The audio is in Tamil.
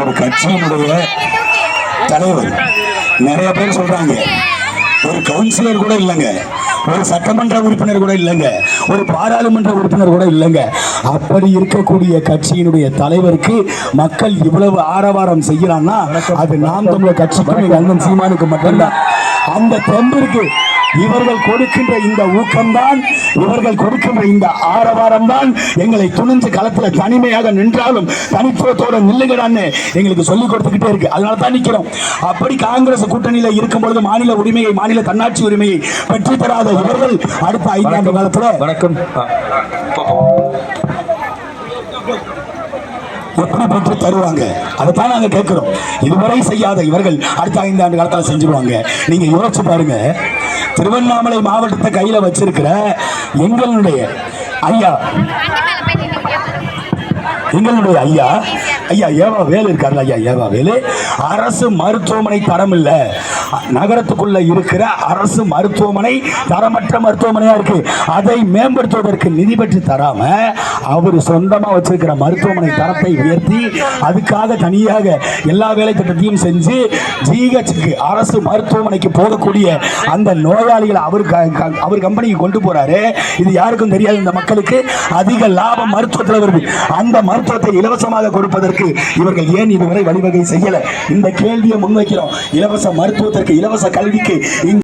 ஒரு கட்சியினுடைய தலைவர். நிறைய பேர் சொல்றாங்க. ஒரு கவுன்சிலர் கூட இல்லைங்க. ஒரு சட்டமன்ற உறுப்பினர் கூட இல்லைங்க. ஒரு பாராளுமன்ற உறுப்பினர் கூட இல்லைங்க. அப்படி இருக்கக்கூடிய கட்சியினுடைய தலைவருக்கு மக்கள் இவ்வளவு ஆரவாரம் செய்யறான்னா அது நாம் தமிழர் கட்சிக்கும் அண்ணன் சீமானுக்கு மட்டும்தான். அந்த தெம்பிற்கு இவர்கள் கொடுக்கின்ற இந்த ஊக்கம்தான் இவர்கள் கொடுக்கின்ற இந்த ஆரவாரம் தான் எங்களை துணிஞ்சு களத்துல தனிமையாக நின்றாலும் தனித்துவத்தோட நில்லுங்கடான்னு எங்களுக்கு சொல்லி கொடுத்துக்கிட்டே இருக்கு. அதனால தான் நிக்கிறோம். அப்படி காங்கிரஸ் கூட்டணியில இருக்கும் பொழுது மாநில உரிமையை மாநில தன்னாட்சி உரிமையை பெற்று தராத இவர்கள் அடுத்த ஐந்தாண்டு காலத்துல வணக்கம். எப்படி பெற்று தருவாங்க? அதைத்தான் நாங்கள் கேட்குறோம். இதுவரை செய்யாத இவர்கள் அடுத்த ஐந்து ஆண்டு காலத்தில் செஞ்சிருவாங்க. நீங்கள் யோசிச்சு பாருங்க. திருவண்ணாமலை மாவட்டத்தை கையில் வச்சிருக்கிற எங்களுடைய ஐயா. எங்களுடைய ஐயா. ஐயா ஏவா வேலு இருக்கார்ல? ஐயா ஏவா வேலு. அரசு மருத்துவமனை தரம் இல்லை. நகரத்துக்குள்ள இருக்கிற அரசு மருத்துவமனை தரமற்ற மருத்துவமனையா இருக்கு. அதை மேம்படுத்துவதற்கு நிதி பெற்று தராம அவர் சொந்தமாக வச்சிருக்கிற மருத்துவமனை தரத்தை உயர்த்தி அதுக்காக தனியாக எல்லா வேலை திட்டத்தையும் செஞ்சு ஜிஹெச்சுக்கு அரசு மருத்துவமனைக்கு போகக்கூடிய அந்த நோயாளிகளை அவர் க- அவர் கம்பெனிக்கு கொண்டு போறாரு. இது யாருக்கும் தெரியாது இந்த மக்களுக்கு. அதிக லாபம் மருத்துவத்தில் வருது. அந்த மருத்துவத்தை இலவசமாக கொடுப்பதற்கு இவர்கள் ஏன் இதுவரை வழிவகை செய்யல? இந்த கேள்வியை முன்வைக்கிறோம். இலவச மருத்துவத்திற்கு இலவச கல்விக்கு